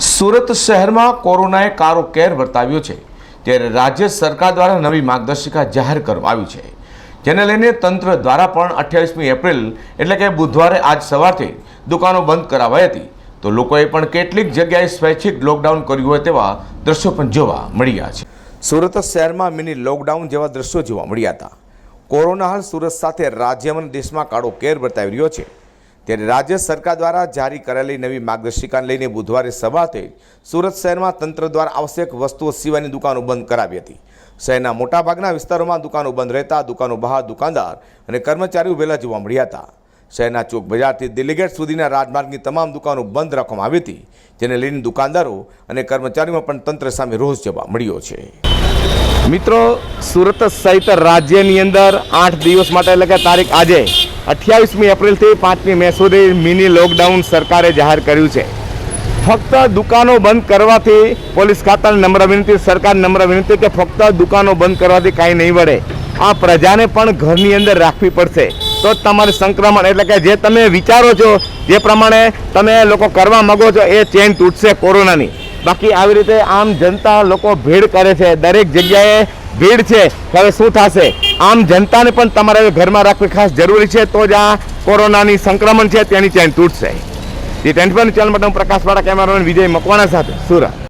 સુરત શહેરમાં કોરોનાએ કારો કેર વર્તાવ્યો છે. ત્યારે રાજ્ય સરકાર દ્વારા નવી માર્ગદર્શિકા જાહેર કરવામાં આવી છે. જેને લઈને તંત્ર દ્વારા પણ અઠ્યાવીસમી એપ્રિલ, એટલે કે બુધવારે આજ સવારથી દુકાનો બંધ કરાવાઈ હતી. તો લોકોએ પણ કેટલીક જગ્યાએ સ્વૈચ્છિક લોકડાઉન કર્યું હોય તેવા દ્રશ્યો પણ જોવા મળ્યા છે. સુરત શહેરમાં મિની લોકડાઉન જેવા દ્રશ્યો જોવા મળ્યા હતા. કોરોના હાલ સુરત સાથે રાજ્ય અને દેશમાં કાળો કેર વર્તાવી રહ્યો છે. ત્યારે રાજ્ય સરકાર દ્વારા જારી કરેલી નવી માર્ગદર્શિકાને લઈને બુધવારે સવારથી સુરત શહેરમાં તંત્ર દ્વારા આવશ્યક વસ્તુઓ સિવાયની દુકાનો બંધ કરાવી હતી. શહેરના મોટાભાગના વિસ્તારોમાં દુકાનો બંધ રહેતા દુકાનો બહાર દુકાનદાર અને કર્મચારીઓ વહેલા જોવા મળ્યા હતા. શહેરના ચોક બજારથી દિલ્હી ગેટ સુધીના રાજમાર્ગની તમામ દુકાનો બંધ રાખવામાં આવી હતી, જેને લઈને દુકાનદારો અને કર્મચારીઓમાં પણ તંત્ર સામે રોષ જોવા મળ્યો છે. મિત્રો, સુરત સહિત રાજ્યની અંદર આઠ દિવસ માટે, એટલે કે તારીખ આજે, અઠ્યાવીસમી એપ્રિલથી પાંચમી મે સુધી મિની લોકડાઉન સરકારે જાહેર કર્યું છે. ફક્ત દુકાનો બંધ કરવાથી પોલીસ ખાતાને નમ્ર વિનંતી, સરકાર નમ્ર વિનંતી કે ફક્ત દુકાનો બંધ કરવાથી કાંઈ નહીં વળે. આ પ્રજાને પણ ઘરની અંદર રાખવી પડશે. તો તમારે સંક્રમણ, એટલે કે જે તમે વિચારો છો, જે પ્રમાણે તમે લોકો કરવા માંગો છો, એ ચેન તૂટશે કોરોનાની. બાકી આવી રીતે આમ જનતા લોકો ભીડ કરે છે, દરેક જગ્યાએ ભીડ છે. હવે શું થશે? આમ જનતાને પણ તમારે ઘરમાં રાખવી ખાસ જરૂરી છે. તો જ આ કોરોનાની સંક્રમણ છે, તેની ચેન તૂટશે. જી ટ્વેન્ટી ચેનલ માટે હું પ્રકાશવાળા કેમેરામેન વિજય મકવાણા સાથે. સુરત.